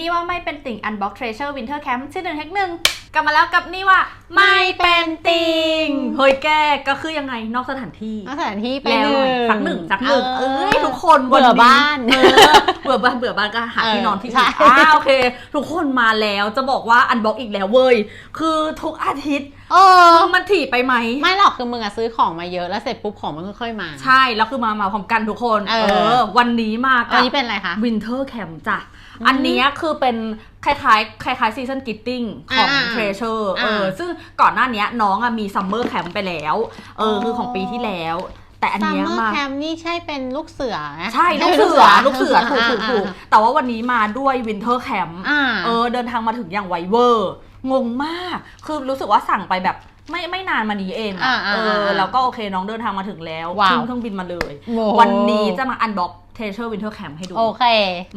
นี่ว่าไม่เป็นติ่ง Unbox Treasure Winter Camp ชื่อหนึ่งแฮกหนึ่งกลับมาแล้วกับนี่ว่า ไม่เป็นติ่งเฮ้ยแกก็คือยังไงนอกสถานที่เอาสถานที่ไปแล้วหนึ่งสักหนึ่งสักหนึ่งเอ้ยทุกคนเบื่อบ้านเออเบื่อบ้านเบื่อบ้านก็หาที่นอนที่ใช่อื่นอ้าวโอเค ทุกคนมาแล้วจะบอกว่าอันบ็อกอีกแล้วเว้ยคือทุกอาทิตย์ เออ มึงมันถี่ไปไหม ไม่หรอกคือมึงอะซื้อของมาเยอะแล้วเสร็จปุ๊บของมันค่อยๆมา ใช่ แล้วคือมามาพร้อมกันทุกคน เออวันนี้มาอักันบนี้เป็นอะไรคะวินเทอร์แคมป์จ้ะ อืมอันเนี้ยคือเป็นคล้ายๆคล้ายๆซีซันกิตติ้งของ อ่าเทรเชอร์เออ อ่าซึ่งก่อนหน้าเนี้ยน้องอะมีซัมเมอร์แคมป์ไปแล้ว เอออ๋อคือของปีที่แล้ว แต่อันซัมเนี้ยเมอมา ร์แคมป์นี่ใช่เป็นลูกเสือนะใช่ ลูกเสือ ลูกเสือ ถูกถูกถูกอ่าแต่ว่าวันนี้มาด้วยวินเทอร์แคมป์อ่า เออ เดินทางมาถึงอย่างไวเวอร์ งงมาก คือรู้สึกว่าสั่งไปแบบไม่ไม่นานมานี้เองอะอ่าอ่าเอออ่าแล้วก็โอเคน้องเดินทางมาถึงแล้วว้าว ขึ้นเครื่องบินมาเลย โอ้วันนี้จะมาอันบ็อกเทเชอร์วินเทอร์แคมป์ให้ดู โอเค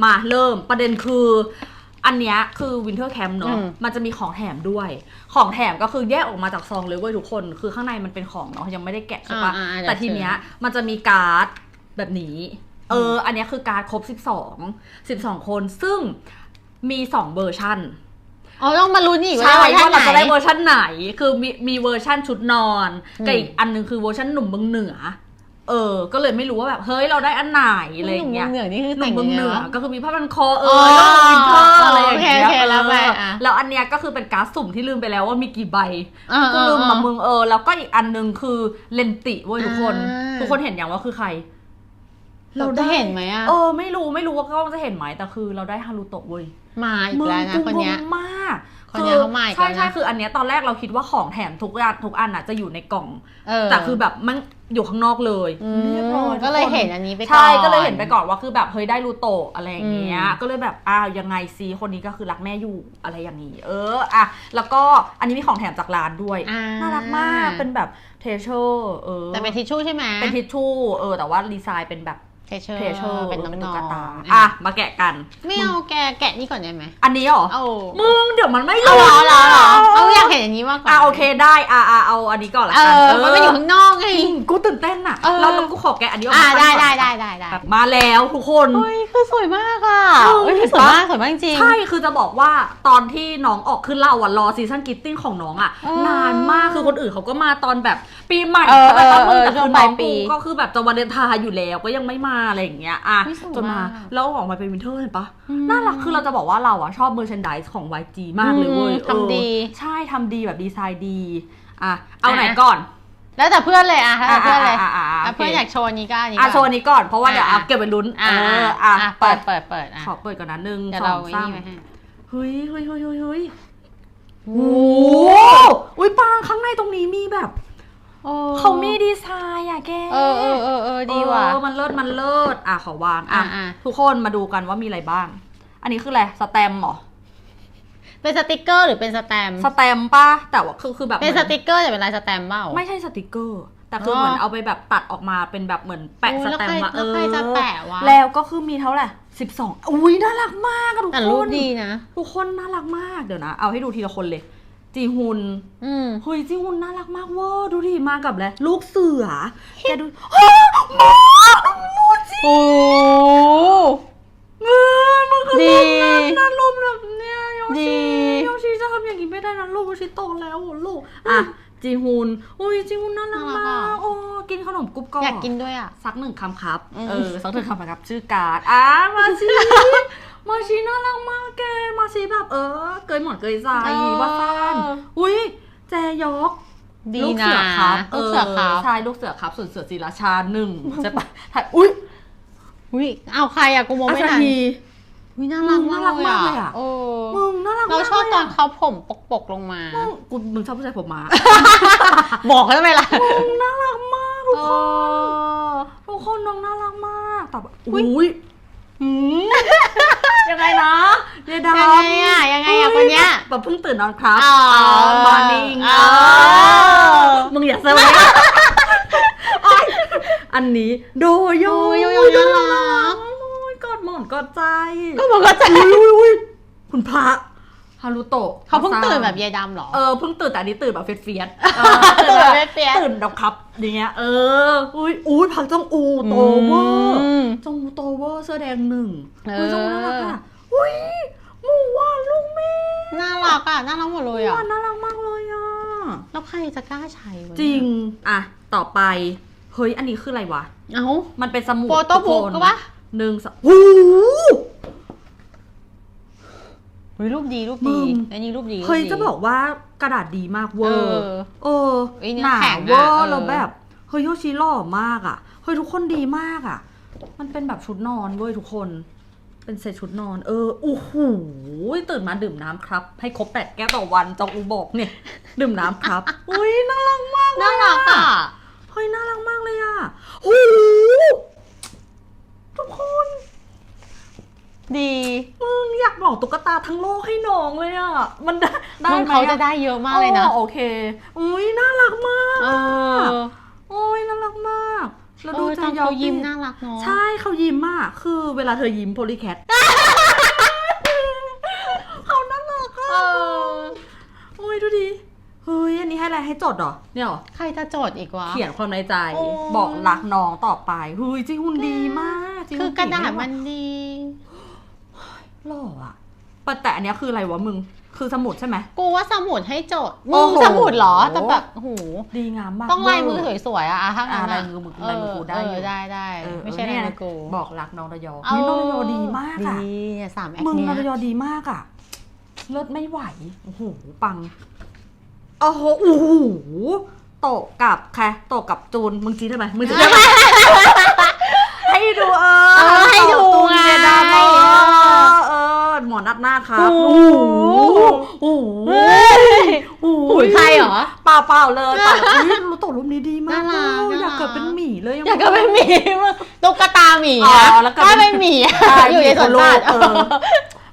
มาเริ่มประเด็นคือ อันเนี้ยคือวินเทอร์แคมป์เนาะอืม มันจะมีของแถมด้วย ของแถมก็คือแยกออกมาจากซองเลยเว้ยทุกคน คือข้างในมันเป็นของเนาะยังไม่ได้แกะใช่ปะอ่าอ่าเดี๋ยวแต่ทีเนี้ยมันจะมีการ์ดแบบนี้ เออ อันเนี้ยคือการ์ดครบ 12 12 คน ซึ่งมี 2 เวอร์ชัน อ๋อต้องมาลุ้นอีกใช่ว่าว่าเราจะได้เววอร์ชันไหน คือมีมีเวอร์ชันชุดนอนอืมกับอีกอันหนึงคือเวอร์ชันหนุ่มเมืองเหนือ เออ ก็เลยไม่รู้ว่าแบบเฮ้ยเราได้อันไหนอะไรอย่างเงี้ยเหนือนี่คือหนุ่แต่มงเมืองยังเหไงนือวะก็คือมีผ้าพันคอเออ๋ออแล้วก็วินเทอร์อะไรอย่างเงี้ยโอเคโอเคแล้วไปเอออะแล้วอันเนี้ยก็คือเป็นการ์ดสุ่มที่ลืมไปแล้วว่ามีกี่ใบอ่าก็ลืมอ่ามามึงเออแล้วก็อีกอันหนึงคือเลนติเว้ยทุกคนอ่าทุกคนเห็นอย่างว่าคือใคร เราจะเห็นไหมอะเออไม่รู้ไม่รู้ว่ากล้องจะเห็นไหมแต่คือ เราได้ฮารุโตะเว้ยมาอีกแล้วนะมึงคนเนี้ยกูงงมากคนเนี้ยเขามาอีกใช่แล้วนะใช่คืออันเนี้ยตอนแรกเราคิดว่าของแถมทุกอันทุกอันอะจะอยู่ในกล่องเออแต่คือแบบมันอยู่ข้างนอกเลยอืมเรียบร้อยก็เลยทุคเห็นอันนี้ไปก่อนใช่ก็เลยเห็นไปก่อนว่าคือแบบเฮ้ยได้รูโตะอะไรอย่างเงี้ยอืมก็เลยแบบอ้าวยังไงซีคนนี้ก็คือรักแม่อยู่อะไรอย่างนี้ เอออะแล้วก็อันนี้มีของแถมจากร้านด้วยอ่าน่ารักมากเป็นแบบเทเชอร์เออแต่เป็นทิชชู่ใช่ไหมเป็นทิชชู่เออแต่ว่าดีไซน์เป็นแบบ เทเชอร์เทเชอร์เป็นน้ตุ๊อกงตาๆอะมาแกะกัน ไม่เอาแกแกะนี่ก่อนได้ไหมอันนี้เหรอเอามึงเดี๋ยวมันไม่เอาเหรอเหรอเหรอเอาเอาอยากเห็นอย่างนี้มากกว่าอะโอเคได้อะอะเอาอันนี้ก่อนละเอกันอมันไม่อยู่ข้างนอกไงจริงกูตื่นเต้นอะเออแล้วแล้วกูขอแกะอันนี้ออกอ่ามาได้ก่อนได้ได้ได้ได้แบบมาแล้วทุกคนเฮ้ยคือสวยมากอะเออเฮ้ยสวยมากสวยมากจริงใช่คือจะบอกว่าตอนที่น้องออกขึ้นเล่าอะรอซีซันกิตติ้งของน้องอะเออนานมากคือคนอื่นเขาก็มาตอนแบบปีใหม่เออใช่ปะเออแต่ช่คืวองปน้ลาอยงปีกูก็คือแบบจะวันเดนทายอยู่แล้วก็ยังไม่มาอะไรอย่างเงี้ยอะอุ๊ยสวยจนมามากแล้วออกมาเป็นวินเทอร์เห็นปะอืมน่ารักคือเราจะบอกว่าเราอะชอบเมอร์ช n นดิสของ YG มากเลยเว้ยอืมทำดีเออใช่ทำดีแบบดีไซน์ดีอะเอาอะไหนก่อนแล้วแต่เพื่อนเลยอะแล้วแต่เพื่อนเลยอะอะอะอะอะเพื่อนโอเคอยากโชว์อันนี้ก็อันนี้อะก่โชว์อันนี้ก่อนเพราะว่าเดี๋ยวอะเอาเก็บไปลุ้นอะเอออะอะอะเปิเปิดดเปิดเปิดอะขอเปิดก่อนนะหนึ่งเดี๋ยวสอเรางไอ้สามนี่ไว้ให้เฮ้ยเฮ้ยเฮ้ยเฮ้ยเฮ้ยโอ้โอ้อุ้ยปางข้างในตรงนี้มีแบบโอ้ เขามีดีไซน์อะแกเออเออเออเออดีว่ะ เออมันเลิศมันเลิศอะขอวางอะอะอะ ทุกคนมาดูกันว่ามีอะไรบ้าง อันนี้คืออะไรสแตมป์เหรอเป็นสติกเกอร์หรือเป็นสแตมป์สแตมป์ป่ะแต่ว่าคือคือแบบเป็นหสมือติกเกอร์แต่เป็นลายสแตมป์เปล่า ไม่ใช่สติกเกอร์ แต่คืออ๋อเหมือนเอาไปแบบตัดออกมาเป็นแบบเหมือนแปะโอ้สแล้วแตมใครป์อะเอแล้วอใครจะแปะวะแล้วก็คือมีเท่าไหร่สิบสองอุ้ยน่ารักมากอะทุกแต่ครูปนดีนะ ทุกคนน่ารักมากเดี๋ยวนะ เอาให้ดูทีละคนเลย จีฮุนอืมเฮ้ยจีฮุนน่ารักมากเวอร์ดูดิมากับแล้วลูกเสือแกดูเฮ้ยหมอหมอจีโอ้มือมันคือดีน่ารูปแบบเนี้ยโยดี ชิโยชิจะทำอย่างนี้ไม่ได้นะลูกโยชิโตแล้วโอ้ลูกอะจีฮุนอุ้ยจีฮุนน่ารักน่ารักมาอะกโอ้กินขนมกรุบกรอบอยากกินด้วยอะ สักหนึ่งคำครับอืม เออสักหนึ่งคำนะครับชื่อการ์ดอะมาชี มาชีน่ารักมากแกมาชีแบบเออ เกยหมอนเกยใจว่าซ่านอุ้ยแจยอกดีลูกนะเสือครับลูกเสือครับใช่ลูกเสือครับ ส่วนเสือศิราชาหนึ่งใช่ปะถ่ายอุ้ยอุ้ยเอาใครอะกูมองอาไม่ซาทันฮีอุ้ยน่ารักมึงน่ารักมากเลยอะโอ้มึงน่ารักเรามากชอบตอนลยะเขาผมปกๆลงมา มึงกูมึงชอบผู้ชายผมมาบอกเขาทำไมล่ะมึงน่ารักมากทุกโอ้คนทุกคนน้องน่ารักมากแต่แบบอุ้ยหืมยังไงนะเย ดายังไงอะยังไงอะคนเนี้ยแบบเพิ่งตื่นนอนครับอ๋อมอร์นิ่งอ๋อมึงอย่าเซอร์ไพรส์อ้ายอันนี้โดโยโอ้ยโยโยน่ารักโอ้ยกอดหมอนกอดใจก็บอกว่าจะอุ้ยอุ้ยอุ้ยคุณพระฮารุโตะเขาเพิ่งตื่นแบบยายดำเหรอ เออเพิ่งตื่นแต่อันนี้ตื่นแบบเฟียสๆเออตื่นแบบเฟียสๆตื่นแบบครับอย่างเงี้ยเอออุ้ยอุ้ยพักจองอูโตเวอร์อืมจองอูโตเวอร์เสื้อแดงหนึ่งเอออุ้ยจองอูน่ารักอะอุ้ย หมูรักอะน่ารักหมดเลยอะมันน่ารักมากเลยอะ แล้วใครจะกล้าใช้วะเนี่ยจริง อะ ต่อไป เฮ้ย อันนี้คืออะไรวะ เอ้า มันเป็นสมุดโฟโต้บุ๊กทุคนก็ปะ หนึ่งสองหู เฮ้ยรูปดีรูปมึดีง อันนี้รูปดีรูปเฮ้ยดีจะบอกว่ากระดาษดีมากเวเออร์อเออเอ้ยเนื้อหนาแข็งอะเวอร์เออแล้วแบบ เฮ้ยโยชิหล่อมากอะ เฮ้ย ทุกคนดีมากอะ มันเป็นแบบชุดนอนเว้ยทุกคน เป็นเซตชุดนอน เออโอ้โหตื่นมาดื่มน้ำครับ ให้ครบแปดแก้วต่อวันจองอูบอกเนี่ย ดื่มน้ำครับอุ้ยน่ารักมากเลยน่ารักอะเฮ้ยน่ารักมากเลยอะโอ้โหทุกคนดีมึงอยากบอกตุ๊กตาทั้งโลกให้น้องเลยอะ มันได้ได้มันไหมเขาจะอได้เยอะมากเลยนะอ๋อโอเค อุ้ยน่ารักมาก เออ โอ้ยน่ารักมาก แล้วเอดูอจะตอนยอเขามยิ้มน่ารักเนาะใช่เขายิ้มมากคือเวลาเธอยิ้มโพลีแคท เขาน่ารักเออะอโอ้ยดูดิเฮ้ยอันนี้ให้อะไรให้จดเหรอเนี่ยเหรอ ใครจะโจทย์อีกวะ เขียนความในใจโอ้ บอกรักน้องต่อไปเฮ้ยจีหุ่นดีมากจีคืหุ่อนกระดาษไไหวมันดี หล่ออะ แต่แต่อันเนี้ยคืออะไรวะมึง คือสมุดใช่ไหม กูว่าสมุดให้โจทย์โอ้มึงโห สมุดเหรอแต่แบบโอ้โหดีงามมาก ต้องลายมือเวร์สวยๆอะอะถ้างั้นอะอะลายมือมึงลายมือกูได้อยู่ เได้ได้เออไม่ใช่เออลายเนี่ยมือกูบอกรักน้องระยองนี่น้องระยองดีมากอะดีเนี่ยสามแอคมึงเนี้น้องระยยองดีมากอะเลิศไม่ไหวโอ้โหปังโอ้โหโอ้โหโตะกับใครโตะกับจูนมึงจีได้ไหมมึงจีได้ไหมให้ดูเออเออให้ดูตูนไงเจดาเออเออ หมอนัดหน้าครับโอ้โอ้โหโหเฮ้ยโอ้โหหูยใครเหรอเปล่าเปล่าเลยเปล่าอุ้ยรู้ตัวรูปนี้ดีมากน่ารักเอออยากน่ารักเกิดเป็นหมีเลยอยากก็เป็นหมีมึงตุ๊กตาหมีอ๋อนะแล้วก็ถ้าเป็นหมีอะใช่อยู่ในสวนโลสักตว์เออ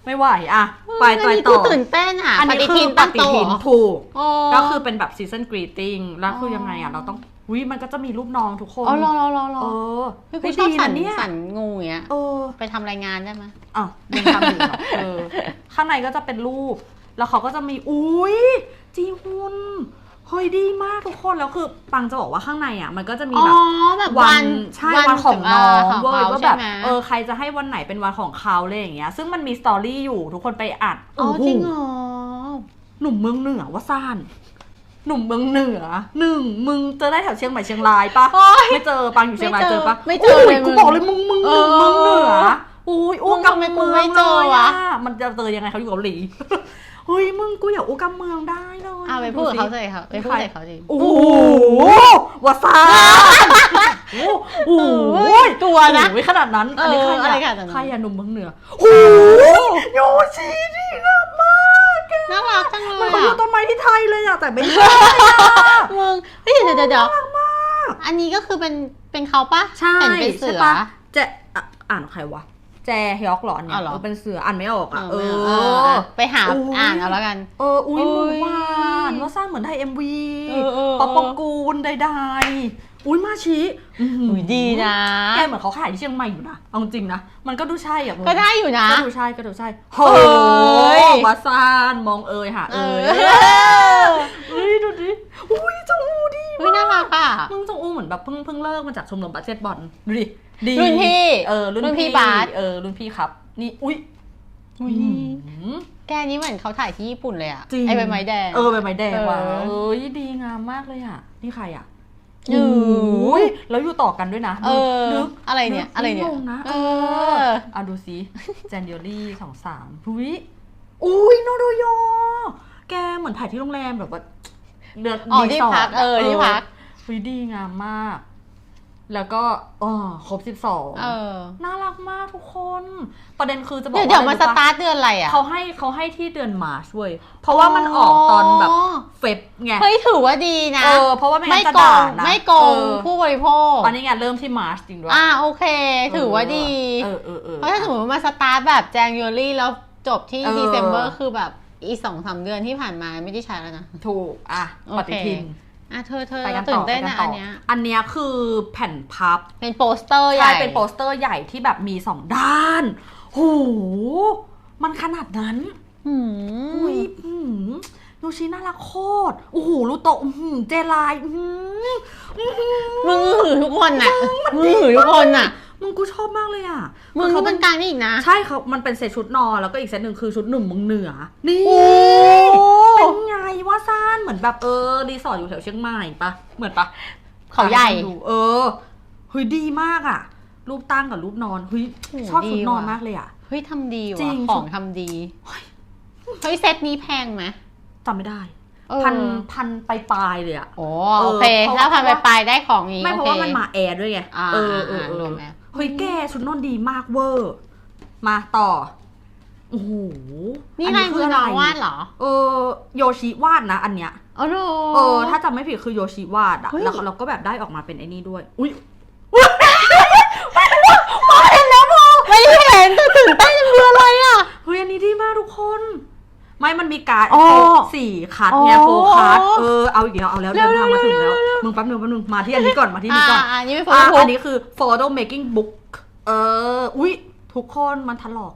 ไม่ไหวอะไปอันต่อนี้ต่กูอตื่นเต้นอะอันนี้ปฏิคืทิอนปตั้งฏิโตทินเหรอถูกอ๋อก็คือเป็นแบบซีซันกรีตติ้งแล้วคือยังไงอะเราต้อง วิมันก็จะมีรูปน้องทุกคนอ๋อรอรอรอรอเออเฮ้ยกูเฮ้ยชอบดีสันะนเนี่ยสันงูอย่างเงี้ยเออ ไปทำรายงานได้ไหมอะยังทำอยู่เหรอเออข้างในก็จะเป็นรูป แล้วเขาก็จะมีอุ้ยจีฮุนเฮ้ยดีมากทุกคนแล้วคือปังจะบอกว่าข้างในอะ มันก็จะมีอ๋อแบบแบบวัวันใช่วันของน้องของเว้ยเขาว่าใช่แบบไหมเออใครจะให้วันไหนเป็นวันของเขาเลยอย่างเงี้ย ซึ่งมันมีสตอรี่อยู่ทุกคนไปอัดอ๋อโโหจริงเหรอหนุ่มเมืองเหนือว่าซ่าน หนุ่มเมืองเหนือหนึ่งมึงเจอได้แถวเชียงใหม่เชียงรายปะโอ๊ยไม่เจอปังอยู่เชียงรายไม่เจเจออปะไม่เจอโยเลยมึกูงบอกเลยมึงมึงหนึ่งเออเมืองเหนืออุ้ยอู้มึงกับทำไมกูเมืไม่องเจเลอยวะอะมันจะเจอยังไงเขาอยู่เกาหลีเฮ้ยมึงกูอยากอู้กับเมืองได้เลยเอาไปพูดกับเขาสิใส่เขาไปพูดใส่เขาจริงโอ้โหว่าซ่านโอ้โหเฮ้ยกลัวนะโอ้ยขนาดนั้นอันนี้เออใครอะไรอะขนาดนั้นใครอะหนุ่มเมืองเหนือโอ้ยโยชิดีงามมากแก น่ารัก จังเลมันยเขาอยู่อะต้นไม้ที่ไทยเลยอะแต่ไม่ใช่มึงเฮ้ยเดี๋ยวเดี๋ยวเดี๋ยวอันนี้ก็คือเป็นเป็นเขาปะใช่เห็นเป็นเสืใช่อปะเจอะอ่านใครวะแจฮยอกเหรอเนี่ยอ๋อเหรอเออเป็นเสืออ่านไม่ออกอะเอเอออเอออะไปหาโอ้ยอ่านเอาแล้วกัน เออ อุ้ยโอ้หยมูหวานว่าสร้างเหมือนไทยเอ็มวีเออเออป๊อปปองกูลใดๆ อุ้ยมาชิอื้อหืออุ้ยดีนะ แกเหมือนเขาขายที่เชียงใหม่อยู่นะเอาจริงนะ มันก็ดูใช่อะมึงก็ได้อยู่นะ ก็ดูใช่ก็ดูใช่โหยว่าซานมองเอยหาเอเอยอเฮ้ยดูดิอุ้ยจงอูดีเฮ้ยน่ารักอะมึงจงอูเหมือนแบบเพิ่งเพิ่งเลิกมาจากชมรมบาสเกตบอลดูดิดีรุ่นพี่เออรุ่นรุ่นพี่พี่บาสเออรุ่นพี่ครับ นี่อุ้ยอุ้ยอื้อหือแกนี้เหมือนเขาถ่ายที่ญี่ปุ่นเลยอะจริงไอใบไม้แดงเออใบไม้แดงว่ะเออเอ้ยดีงามมากเลยอะนี่ใครอะอืม โอ้ยแล้วอยู่ต่อกันด้วยนะเออนึกอะไรเนี่ยกอะไรเนี่ยงงนะเอเอออเอาดูสิแจนเดลลี่สองสามอุ้ยอุ้ยโนโดโย แกเหมือนถ่ายที่โรงแรมแบบว่าเดือนอ๋อรีที่สร์ทพัก เออที่พักอุ้ยดีงามมาก แล้วก็อ๋อครบสิบสองเออ น่ารักมากทุกคน ประเด็นคือจะบอกเดี๋ยวว่าเดี๋ยวมาอะไรสรู้ปะตาร์ทเดือนอะไรอะ เขาให้เขาให้ที่เดือนมาร์ชเว้ย เพราะว่ามันออกตอนแบบเฟบไง เฮ้ยถือว่าดีนะ เออ เพราะว่าไม่งั้ไม่นจะโกด่างนะไม่โกงเออผู้บริโภค ตอนนี้ไงเริ่มที่มาร์ชจริงด้วยอ่าโอเค ถือว่าดี เออเออเออ เพราะถ้าสมมติว่ามาสตาร์ทแบบแจงยูรี่แล้วจบที่เออ ดีเซมเบอร์คือแบบอีสองสามเดือนที่ผ่านมาไม่ได้ใช้แล้วนะ ถูก อะ โอปเคฏิทิน อะเธอเธอไปกันตื่ต่อนเต้นไปกันะต่อันเนี้ยอันเนี้ยคือแผ่นพับเป็นโปสเตอร์ใหใช่ญ่เป็นโปสเตอร์ใหญ่ที่แบบมีสองด้านโหมันขนาดนั้นหืม อุ้ยหืม โยชิน่ารักโคตรโอ้โหรูโตะอื้อหือเจไลน์อื้อหืออื้อหือมึงหือทุกคนน่ะมึงหือทุกคนน่ะ มึงกูชอบมากเลยอะมึงเขานี่มันกลางนี่อีกนะใช่เขามันเป็นเซตชุดนอนแล้วก็อีกเซตหนึ่งคือชุดหนุ่มเมึงเหนือ นี่โอ้เป็นไงว่าซ่านเหมือนแบบเออรีสอร์ทอยู่แถวเชียงใหม่ปะเหมือนปะเขาใหญ่ ดูเออเฮ้ยดีมากอะรูปตั้งกับรูปนอนเฮ้ยโอ้โหชอบชุดดีนอนว่ะ มากเลยอะเฮ้ยทำดีจริว่ะง ของทำดี เฮ้ยเซตนี้แพงไหม จำไม่ได้ เออพันพันไปปลายๆเลยอะ โอ้เออโอเคเพราะ ถ้าพันไปว่าปลายได้ของนี้ไม่เพราะโอว่าคมันมาแอร์ด้วยไงอ่าเออเอออ่าเอรวอมแอร์เฮ้ยแกชุดนอนดีมากเวอร์มาต่อโอ้โหนี่ลายมือน้องวาดเหรอเออโยชิวาดนะ อันเนี้ยอ๋อโนเออถ้าจำไม่ผิดคือโยชิวาดอะเฮ้ย แล้วเราก็แบบได้ออกมาเป็นไอ้นี่ด้วยอุ้ยไม่เห็นแต่ตื่นเต้นจังเลยอะไรอะเฮ้ยอันนี้ดีมากทุกคน ไม่มันมีการ์ดอ๋อโฟสี่คัดไงอ๋อโฟคัดเออเอาอีกแล้วเอาแล้วเร็เดิวนทางมาถึงเร็แล้ววเร็วมึงแป๊บนึงแป๊บนึงมาที่อันนี้ก่อนมาที่อันอ่านี้ก่อนอ่านี่ไม่โฟอะกัอัสนนี้คือ photo making book เอออุ้ยทุกคนมันถลอก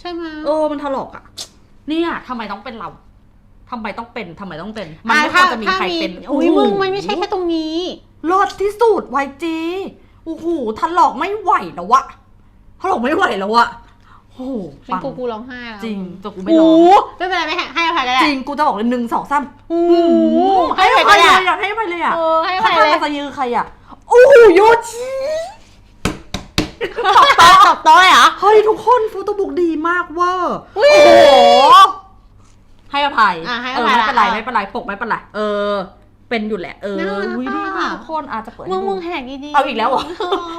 ใช่ไหมเออมันถลอกอะเนี่ยทำไมต้องเป็นเราทำไมต้องเป็นทำไมต้องเป็น มันอะไม่ควรจะมีใครเป็นอุ้ยโโหมึงมันไม่ใช่แค่ตรงนี้รอดที่สุดไวจีโอ้โหถลอกไม่ไหวแล้ววะถลอกไม่ไหวแล้ววะ โอ้โหเป็นปังกูกูร้องไห้แล้วจริงแต่กูไม่โอ้ร้องโหไม่เป็นไรไม่ให้ให้อภัยก็ได้ จริงกูจะบอกเลยหนึ่งสองสามโอ้โหให้ให้อไปภัยเลก็ยได้อยากให้ไปเลยอะเออให้อถ้าภัยทำเลยมาซายือใครอะโอ้โหโยชิตบโต๊ะตบโต๊ะเลยเหรอ เฮ้ยทุกคนโฟโต้บุ๊กดีมากเว่าอุ๊ยโอ้โห ให้อภัยอะให้อเออภัยไม่เป็นไรละไม่เป็นไรปกไม่เป็นไรเออ เป็นอยู่แหละเออน่ารักอุ้ยดีมากอะ ทุกคนอาจจะเปิดมึให้งดู มึงแหกดีๆเอาอีกแล้วเหรอ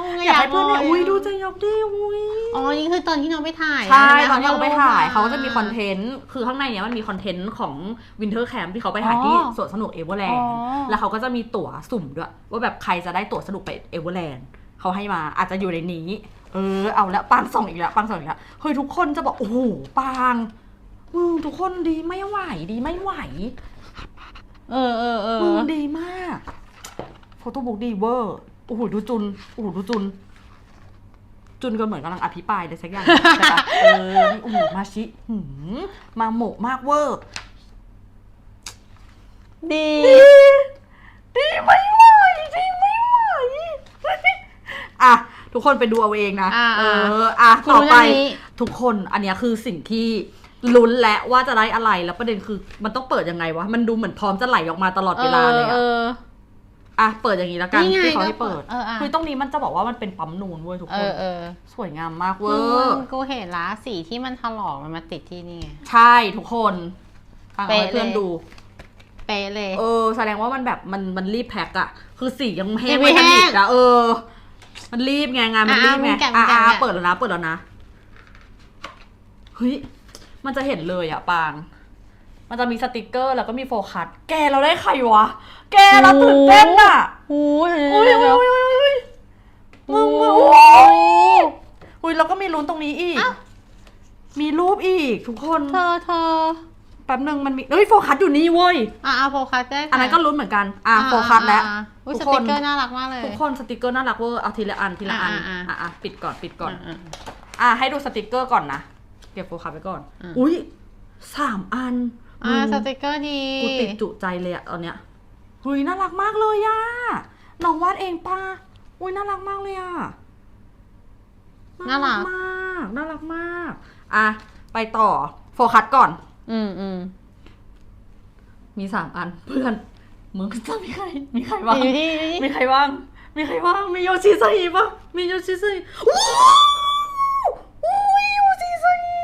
มึง อยากให้เพื่อนเนี่ยลอุ้ยดูใจยอบดิอุ้ยอ๋อนี่คือตอนที่น้องไปถ่ายใช่ไหมตอนที่เขาไปถ่ายเขาก็จะมีคอนต์เทนต์คือข้างในเนี้ยมันมีคอนเทนต์ของวินเทอร์แคมป์ที่เขาไปถ่ายอ๋อที่สวนสนุกเอเวอร์แลนอ๋ด์อแล้วเขาก็จะมีตั๋วสุ่มด้วย ว่าแบบใครจะได้ตั๋วสนุกไปเอเวอร์แลนด์เขาให้มาอาจจะอยู่ในนี้ เออเอาละปังส่องอีกแล้วปังส่องอีกแล้วเฮ้ยทุกคนจะบอกโอ้โหปังมึงทุกคนดีไม่ไหวดีไม่ไหว เออเออเอมึงอดีมากโฟโต้บุ๊กดีเวอร์ โอ้โหดูจุนโอ้โหดูจุน จุนก็เหมือนกำลังอภิปรายเลยสักอย่างใช่ปะเออนี่โอ้โหมาชิหืมมาโหมกมากเวอร์ดี ดีไม่ไหวดีไม่ไหวอะ ทุกคนไปดูเอาเองนะอ่าเอออะกูต่อรู้ไป เรื่องนี้ ทุกคนอันเนี้ยคือสิ่งที่ลุ้นและว่าจะได้อะไรแล้วประเด็นคือมันต้องเปิดยังไงวะมันดูเหมือนพร้อมจะไหลออกมาตลอดเวลาเลยเออะ ออ่ะเปิดอย่างนี้แล้วกันนี่ไงที่เขาให้เปิดก็เปิดเอออะ คือตรงนี้มันจะบอกว่ามันเป็นปั๊มนูนเว้ยทุกเอคน อเออสวยงามมากเวมึองร์มึงกูเห็นละสีที่มันถลอกมันมาติดที่นี่ไง ใช่ทุกคนฟังเอาให้เป๊ะเลย เพื่อนดู เป๊ะเลย เออ แสดงว่ามันแบบมันมันรีบแพ็คอะคือสียังแห้ยังงไม่ไม่ทันแห้งดิบอะเออ มันรีบไงงานมันรีบไงอะมึงแกะมึอ่างแกะ อ่ามึงแกะเปิดแล้วนะ เปิดแล้วนะเฮ้ยมันจะเห็นเลยอะปาง มันจะมีสติกเกอร์แล้วก็มีโฟกัสแกเราได้ใครวะ แกเราตื่นเต้นอะโอ้ยอุ้ยเดี๋ยวอุ้ยเดี๋ยวอุ้ยอุ้ยมึงมึงโอ้อุ้ยยอุ้ยแล้วก็มีลุ้นตรงนี้อีกอ้าวมีรูปอีก ทุกคนเธอเธอแป๊บหนึ่งมันมีเฮ้ยโฟกัสอยู่นี่เว้ยอะเอาโฟกัสได้ค่ะอันนั้นก็ลุ้นเหมือนกันอะโฟกัสแล้วอ่าอุ้ยทุสกคตินกเกอร์น่ารักมากเลยทุกคนสติกเกอร์น่ารักเวอร์เอาทีละอันทีละอันอ่าอ่าอะอะปิดก่อนปิดก่อนอ่าอะให้ดูสติกเกอร์ก่อนนะเก็บโฟกัสไว้ก่อนอ่าอุ้ยสามอัน อ่ามึงสติกเกอร์ดีกูติดจุใจเลยอะตอนเนี้ยเฮ้ยน่ารักมากเลยอะน้องวาดเองป้าอุ้ยน่ารักมากเลยอะน่ารักมากน่ารักมากอะไปต่อโฟกัสก่อน อืมอืมมีสามอันเพื่อนมึงจะมีใคร มีใครบ้างอยู่ที่อยู่ที่มีใครบ้างมีใครบ้างมีโยชิซาฮิปะมีโยชิซาฮิว้าวอุ้ยโยชิซาฮิ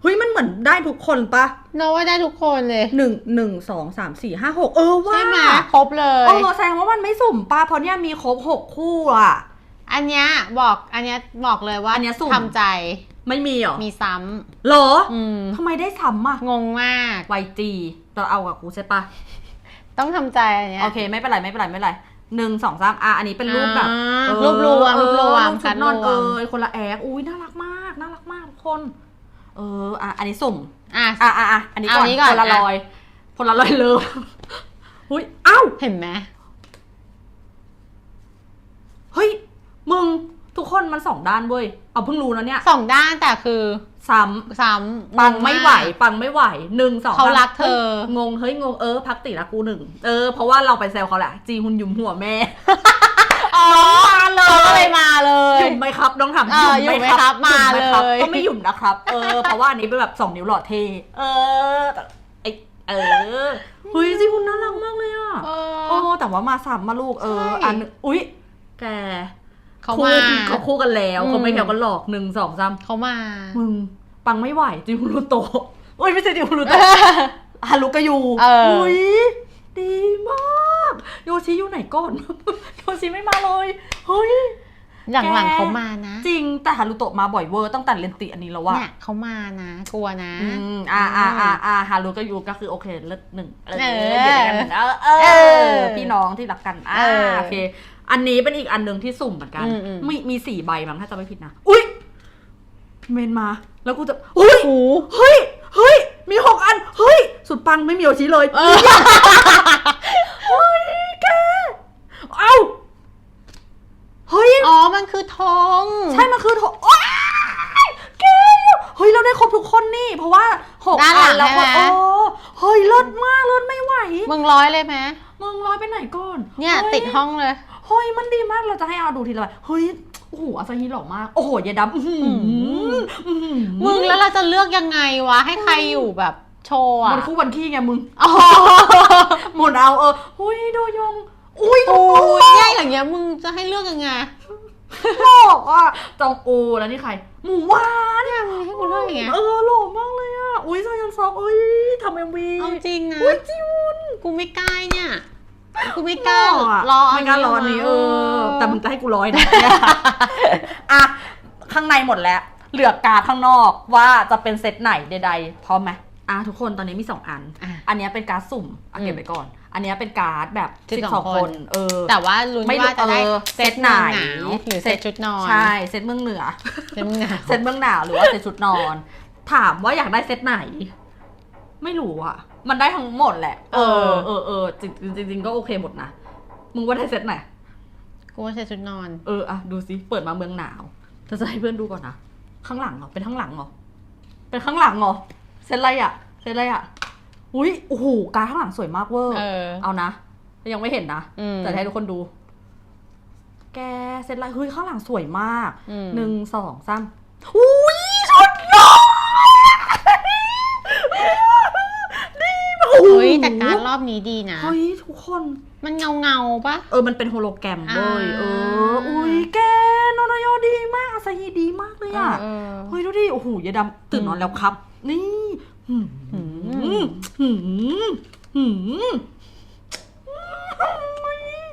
เฮ้ย มันเหมือนได้ทุกคนปะเราว่าได้ทุกคนเลยหนึ่งหนึ่งสองสามสี่ห้าหกเออว่าใช่ไหมครบเลยเออแสดงว่ามันไม่สุ่มปะเพราะเนี่ยมีครบหกคู่อะอันเนี้ยบอกอันเนี้ยบอกเลยว่าอันเนี้ยสุ่มทำใจไม่มีเหรอ มีซ้เหรอำอืมทำไมได้ซ้ำอะงงมากไวจีเราเอากับกูใช่ปะต้องทำใจอันเนี้ยโอเค ไม่เป็นไรไม่เป็นไรไม่เป็นไรหนึ่งสองสามอะอันนี้เป็นรูปแบบอ่าเออรูปรวมรูปรวมเออรูปชุดนอนการรวมเออคนละแอกอุ้ยน่ารักมาก น่ารักมากทุกคนเอออะอันนี้สุ่ม อะ อะอะอะอันนี้ก่อนเอาอันนี้ก่อนคนละลอยคนละลอยเลยอุ้ยเอ้าเห็นไหมเฮ้ย มึง ทุกคนมันสองด้านเว้ย เอาเพิ่งรู้นะเนี่ย สองด้านแต่คือซ้ำซ้ำปังไม่ไหวาก ปังไม่ไหวหนึ่งสองเขาสมรักเธอ ฮ้ยงง เฮ้ย งง เออ พักติละกูหนึ่ง เออ เพราะว่าเราไปแซวเขาแหละ จีหุ่นหยุมหัวแม่ อ๋อมาเลเขาก็เลย ยมาเลยหยุ่มไหมครับน้องถามเออหยุ่มไหมครับหยุ่ไหมาเลย ก็ไม่หยุ่มนะครับ เออ เพราะว่าอันนี้เป็นแบบสองนิ้วหลอดเทเออแต่ไอเออเฮ้ยจีฮุนน่ารักมากเลยอะเอโอ้อ แต่ว่ามาสามมาลูกเออ ใช่ อันนึงอุ๊ย แกเขาคู่มา เขาคู่กันแล้วอืม เขาไม่แถวกันหลอกหนึ่งสองสามเขามา มึงปังไม่ไหวจิฮุรุโตะโอ้ยไม่ใช่จิฮุรุโตะฮารุกะยูเอออุ๊ ยดีมาก โยชิอยู่ไหนก่อน โยชิไม่มาเลย เฮ้ย หลังแกๆเขามานะจริงแต่ฮารุโตะมาบ่อยเวอร์ตั้งแต่เรียนติอันนี้แล้วว่าเนี่ยเขามานะ กลัวนะ อืมอ่าอ่าอ่าอ่าฮารุกะยูก็คือโอเคเลิศหนึ่งเออเอออยู่ด้วยกันเออเอเอออพี่น้องที่รักกันอ่าเออโอเค อันนี้เป็นอีกอันหนึ่งที่สุ่มเหมือนกัน อืมอืม มีมีสี่ใบมั้งถ้าจะไม่ผิดนะ อุ้ยเมนมา แล้วกูจะอุ้ยโอ้โหเฮ้ย เฮ้ย มีหกอัน เฮ้ย สุดปังไม่มีโอชิเลยเออเฮ้ยแก เอ้า เฮ้ย อ๋อ มันคือธงใช่ มันคือโถโอ๊ยแกเฮ้ย เราได้ครบทุกคนนี่ เพราะว่าหกด้านหลัอังนแล้วก็ใช่ไหม โอ้เฮ้ยเลิศมากเลิศไม่ไหว มึงร้อยเลยไหมมึงร้อยไปไหนก่อนเนี่ย ฮ้ติดห้องเลย เฮ้ย มันดีมาก เราจะให้อาดูทีละใบเฮ้ย โอ้โหอาซาฮิหล่อมาก โอ้โหยายดำอื้อหืออื้อหือมึงแล้วเราจะเลือกยังไงวะ ให้ใครอยู่แบบโชว์มัอะนคู่วันขี้ไงมึงอ๋อหมุนเอาเออหุ้ยโดยงอุ้ยโอ้โอ้ยยเนี่ยอย่างเงี้ยมึงจะให้เลือกยังไงหล่ออะจองโอแล้วนี่ใคร หมูหวานเนี่ยมึงให้กูเลือกยังไงเออหล่อมากเลยอะ อุ้ยซายันซอกเอ้ยทำเอ็มวีเอาจริงนะอุ้ยจิวุนกูไม่กล้าเนี่ย กูไม่หกล้าล่ออะรอไม่กล้ารออันนี้เออ แต่มึงจะให้กูร้อยนะอะข้างในหมดแล้ว เหลือการ์ดข้างนอกว่าจะเป็นเซตไหนใดๆพร้อมไหม อะทุกคนตอนนี้มีสองอัน อะ อันเนี้ยเป็นการ์ดสุ่มอะเก็บไว้ก่อน อันเนี้ยเป็นการ์ดแบบ12สิบสองคคนนเออ แต่ว่าลุ้นไม่รู้ว่าจะได้เออเซตเซตไหนหนาวหรือเซตชุดนอนใช่เซตเมืองเหนือ เซตมึงหนาว เซตเมืองหนาวหรือว่าเซตชุดนอน ถามว่าอยากได้เซตไหน ไม่รู้อะมันได้ทั้งหมดแหละ เออ เออเออจริงจริงจริงก็โอเคหมดนะ มึงว่าได้เซตไหน กูว่าเซตชุดนอน เอออะดูสิเปิดมาเมืองหนาวเธอจะให้เพื่อนดูก่อนนะ ข้างหลังเหรอ เป็นข้างหลังเหรอ เป็นข้างหลังเหรอ เซตอะไรอะเซตอะไรอะอุ้ยโอ้โหการดข้างหลังสวยมากเวอร์เออ เอานะยังไม่เห็นนะอืม แต่ให้ทุกคนดู แกเซตอะไรเฮ้ยข้างหลังสวยมากอืม หนึ่งสองสามอุ้ยชุดนอนดีมากโอ้โหเฮ้ยแต่การดรอบนี้ดีนะ เฮ้ยทุกคน มันเงาเงาๆปะ เออ มันเป็นโฮโลแกรมเว้ยอ่า เออ อุ้ยแกโนโนโยดีมากอาซาฮีดีมากเลยอะ เออ เฮ้ย ดูดิ โอ้โหยายดำตื่นนอนแล้วครับ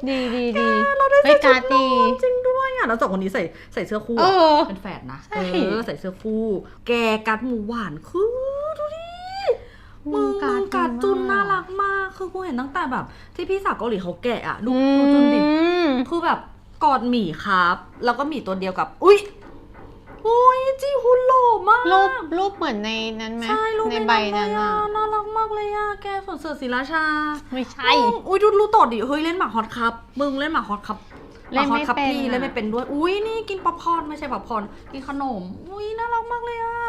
ดีดีดีเราได้เฮ้ใส่ยชุกาดร์ดนดีอนจริงด้วยอะแล้วสองคนนี้ใส่ใส่เสื้อคู่เออเป็นแฝดนะใช่ เออใส่เสื้อคู่ แกกัดหมูหวานคือดูดิมึงมึงกัดจุนน่ารักมากคือกูเห็นตั้งแต่แบบ ที่พี่สาวเกาหลีเขาแกะอะดูดูจุนดิ คือแบบกอดหมีครับ แล้วก็หมีตัวเดียวกับ อุ้ย รูปรูปเหมือนในนั้นไหมใช่รูปในในใบใบนั้นอะอะน่ารักมากเลยอะแกส่วนเสือศรีราชา ไม่ใช่มึงอุ้ยดูรู้ต่อดิเฮ้ยเล่นหมากฮอตครับ มึงเล่นหมากฮอตครับเล่นไม่หากฮอตครับเป็นพี่อะเล่นไม่เป็นด้วย อุ้ยนี่กินป๊อปคอร์นไม่ใช่ป๊อปคอร์นกินขนม อุ้ยน่ารักมากเลยอะ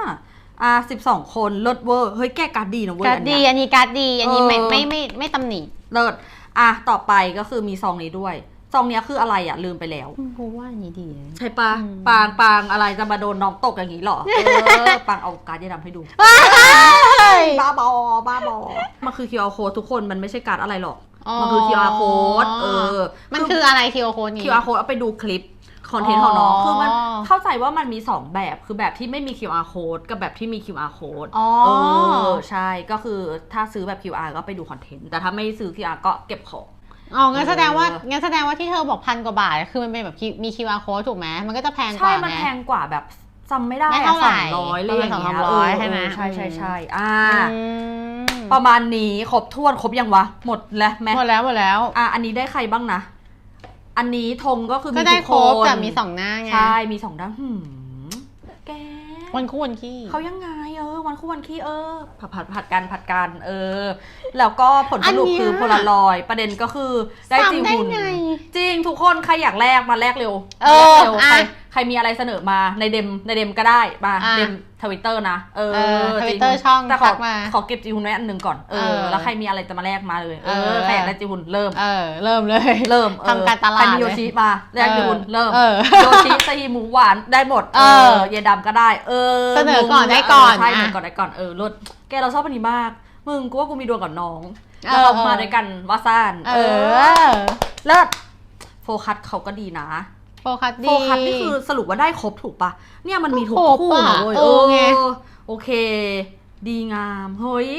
อะสิบสองคนเลิศเวอร์เฮ้ยแกการดดีนะเว้ยการ์ดอันดีเนี้ยอันนี้การ์ดดีอันนี้ไม่เออไม่ไม่ไม่ตำหนิเลิศอะต่อไปก็คือมีซองนี้ด้วย ซองเนี้ยคืออะไรอะลืมไปแล้ว กูว่าอันนี้ดีนะ ใช่ปะอืม ปางปางอะไรจะมาโดนน้องตกอย่างนี้หรอ เออปางเอาการ์ดยาดำให้ดู บ้าบอบ้าบอ มันคือ QR code ทุกคนมันไม่ใช่การ์ดอะไรหรอก มันคือ QR code เออ มันคืออะไร QR code นี้ QR code เอาไปดูคลิป คอนเทนต์ของน้องอ๋อคือมันเข้าใจว่ามันมี 2 แบบ คือแบบที่ไม่มี QR code กับแบบที่มี QR code อ๋อ เออ ใช่ ก็คือถ้าซื้อแบบ QR ก็ไปดูคอนเทนต์ แต่ถ้าไม่ซื้อ QR ก็เก็บของ อ๋องั้นแสดงว่าเอองั้นแสดงว่าที่เธอบอกพันกว่าบาท คือมันเป็นแบบมี QR code ถูกไหมมันก็จะแพงกใช่ว่ามันไหมแพงกว่าแบบจำไม่ได้ไม่อะเท่าไหร่สามร้อยเลยอย่างเงี้ยประมาณ200เออใช่ไหมใช่ใช่ใช่อ่าอืมประมาณนี้ครบถ้วนครบยังวะ หมดแล้วไหมหมดแล้วหมดแล้วอะอันนี้ได้ใครบ้างนะ อันนี้ธงก็คือก็มีได้ทุกครบคนแต่มีสองหน้าไงใช่มีสองด้านหืมแกวันคู่วันขี้เขายังไง เออวันคู่วันขี้เออผัดผัดผัดกันผัดกันเออ แล้วก็ผลสรุปอันเนี้ย คือโพลารอยด์ประเด็นก็คือได้สั่งจีได้หุ่นไง จริงทุกคนใครอยากแลกมาแลกเร็วเออแลกเร็วอะใคร ใครมีอะไรเสนอมาในเดมในเดมก็ได้มาอะเดมทวิตเตอร์นะเออเออจี Twitter หุ่นช่องแต่ขอทักมาขอเก็บจีหุ่นไว้อันหนึ่งก่อนเอเอออแล้วใครมีอะไรจะมาแลกมาเลยเอเอออ ใครอยากได้จีหุ่นเริ่ม เออ เริ่มเลย เริ่มเออทำการตลาดใครมีโยเลยชิมาแลกจีหุ่นเริ่ม เออ โยชิซาฮีหมูหวานได้หมดเออเยดำก็ได้ เออเสนอก่อนได้ก่อนเใช่อะเสนอก่อนได้ก่อนเออรถแกเราชอบอันนี้มาก มึงกูว่ากูมีดวงกับน้องเออ แล้วเราเออมาด้วยกันว่าซ่านเออ เลิศโฟกัสเขาก็ดีนะ โฟกัสดี โฟกัสนี่คือสรุปว่าได้ครบถูกปะเนี่ยมันมีทุกก็ครบคู่อะนะเว้ยเออไงโอเค ดีงามเฮ้ย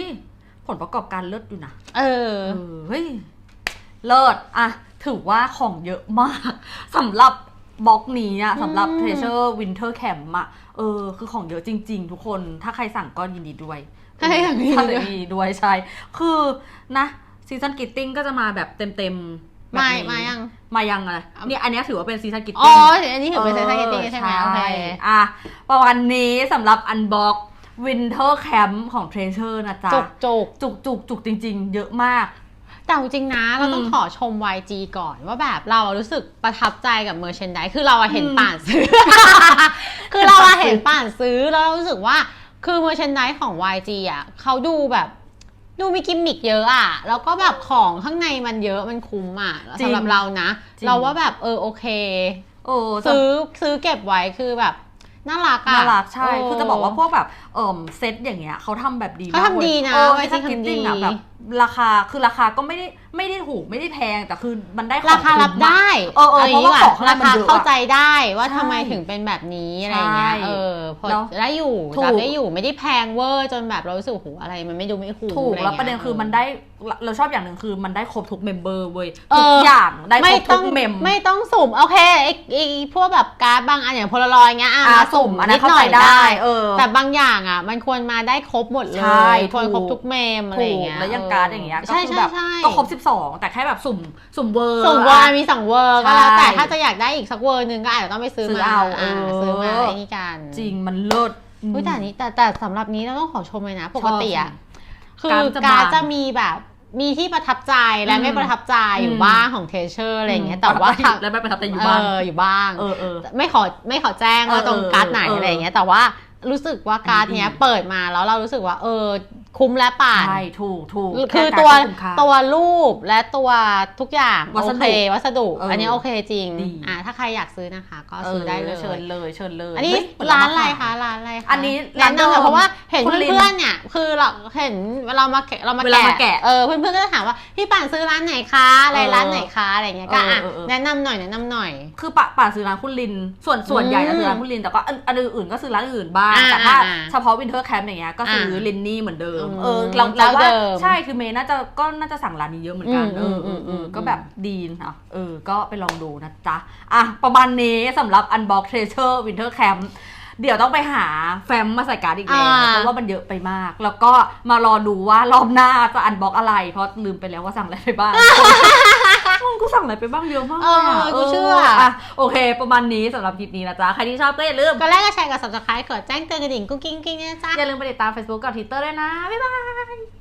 ผลประกอบการเลิศอยู่นะเออ เออเฮ้ยเลิศอะถือว่าของเยอะมากสำหรับบล็อกนี้อะสำหรับ อืม Treasure Winter Camp อะเออ คือของเยอะจริง ๆ ทุกคนถ้าใครสั่งก็ยินดีด้วยให้อย่างนี้ถ้าเลยิยนดีด้วยใช่คือนะซีซันกิตติ้งก็จะมาแบบเต็มๆ แบบมานี้มายัง มายังอะไรเนี่ยอันเนี้ยถือว่าเป็นซีซันกิตอ๋ติ้องอันนี้ถือเป็นเซนต์กิตติ้งใช่ไหมโอเคอะประมาณนี้สำหรับอันบ็อกวินเทอร์แคมป์ของ Treasure นะจ๊ะจุกจุกจุกจุกจุกจริง ๆ เยอะมาก แต่จริงๆนะเราต้องอืมขอชม YG ก่อนว่าแบบเรารู้สึกประทับใจกับเมอร์เชนด e คือเราอะเห็นอืมป่านซื้อ คือเราอะเห็นป่านซื้อแล้วเรารู้สึกว่าคือเมอร์เชนด e ของ YG อะเขาดูแบบ ดูมีกิมมิกเยอะอะแล้วก็แบบของข้างในมันเยอะมันคุ้มอะจริงสำหรับเรานะ จริง เราว่าแบบเออโอเค โอ้จะซื้อซื้อเก็บไว้คือแบบน่ารักอะน่ารักใช่ เคือจะบอกว่าพวกแบบเอ่มเซตอย่างเงี้ยเขาทำแบบดีมากเขาทำดีนะเออไว้ซีที่ซันกิตทำติ้งดีอะแบบ ราคาคือราคาก็ไม่ได้ไม่ได้ถูกไม่ได้แพงแต่คือมันได้ของราคารับคุ้มอะได้เออเออไรย่งเพราะว่างี้ของข้างในรามันคาเยอะอะเข้าใจได้ว่าใช่ทำไมถึงเป็นแบบนี้อะไรอย่างเงี้ยใช่เออพอแล้วได้อยู่ถูกรับได้อยู่ไม่ได้แพงเวอร์จนแบบเรารู้สึกโอ้โหอะไรมันไม่ดูไม่คุ้มถูกอไงี้ยแล้วประเด็นคือมันได้เราชอบอย่างหนึ่งคือมันได้ครบทุกเมมเบอร์เว้ยเอทุกออย่างได้คไม่รบต้ทุองกเมมไม่ต้องสุ่มโอเคไอ้ไอ้พวกแบบการ์ดบางอันอย่างโพลารอยเงี้ยอะอ่ามาสุ่มอันนั้นดหน่อยเข้าใจได้ได้เออแต่บางอย่างอะ มันควรมาได้ครบหมดเลใช่ยควรครบถูกทุกเมมอะไรถูอย่างกเงี้ยแล้วอยังการ์ดอย่างเงี้ยก็ใช่คือใช่แบบใช่ ก็ครบ 12 แต่แค่แบบสุ่มสุ่มเวอร์ส่งเวอร์มีสองเวอร์ก็แล้วใช่แต่ถ้าจะอยากได้อีกสักเวอร์หนึ่งก็อาจจะต้องไปซื้อซื้อมาเอาอ่าเออ ซื้อมาไอ้นี่กันจริงมันเลิศ อุ๊ยแต่อันนี้แต่แต่สำหรับนี้เราต้องขอชมเลยนะ ปกติอะชอบคือการ์ดจะการ์ดบางจะมีแบบมีที่ประทับใจและอืมไม่ประทับใจอยู่อืม บ้างของเทเชอร์อะไรอย่างเงี้ยแต่ว่าแล้วไม่ประทับใจอยู่บ้างเอออยู่บ้าง เออเออ ไม่ขอไม่ขอแจ้งว่าเออตรงการ์ดไหนเออออะไรอย่างเงี้ยแต่ว่ารู้สึกว่าการ์ดเนี้ยอันนี้ดี เปิดมาแล้วเรารู้สึกว่าเออ คุ้มและป่านใช่ถูกถูกคือแการ์ดตัวก็คุ้มค่าตัวรูปและตัวทุกอย่างวัสดุโอเควัสดุเอออัอันนี้โอเคจริงดีอ่าถ้าใครอยากซื้อนะคะ ก็ซื้อได้เลยเชิญเลยเชิญเลย อันนี้เฮ้ยเปิดร้านมอะไรขคะยร้านอะไรคะอันนี้แนะนำหน่อยร้านเดิมเพราะว่าเห็นคุณลินเพื่อนๆเนี่ยคือเราเห็นเรามาแกะเรามาเวลามาแกะเออเพื่อนๆก็จะถามว่าพี่ป่านซื้อร้านไหนคะอะไรเออร้านไหนคะอะไรอย่างเงี้ยก็อะเออเออเออแนะนำหน่อยแนะนำหน่อย คือปะป่าซื้อร้านคุณลิน ส่วนส่วนใหญ่จะอืมซื้อร้านคุณลินแต่ก็อันอันอื่นๆก็ซื้อร้านอื่นบ้างอ่าแต่ถ้าอ่าเฉพาะวินเทอร์แคมป์อย่างเงี้ยก็ซื้ออาลินนี่เหมือนเดิมอืมเออเราเราเจ้าว่าเดิมใช่คือเมย์น่าจะก็น่าจะสั่งร้านนี้เยอะเหมือนกันอืเอมอเอออืเอมออืมก็แบบดีนะเออ ก็ไปลองดูนะจ๊ะอะประมาณนี้สำหรับ Unbox Treasure Winter Camp เดี๋ยวต้องไปหาแฟ้มมาใส่การ์ดอีกแล้วอ่า เพราะว่ามันเยอะไปมาก แล้วก็มารอดูว่ารอบหน้าจะอันบ็อกอะไร เพราะลืมไปแล้วว่าสั่งอะไรไปบ้าง มึงกูสั่งอะไรไปบ้างเยอะมากเอเลยอกูเชื่ออะโอเค ประมาณนี้สำหรับคลิปนี้นะจ๊ะ ใครที่ชอบก็อย่าลืม ก็แรกก็แชร์กับ subscribe กดแจ้งเตือนกระดิ่งกุ้งกิ้งกิ้งนะจ๊ะ อย่าลืมไปติดตาม Facebook กับ Twitter ด้วยนะ บ๊ายบาย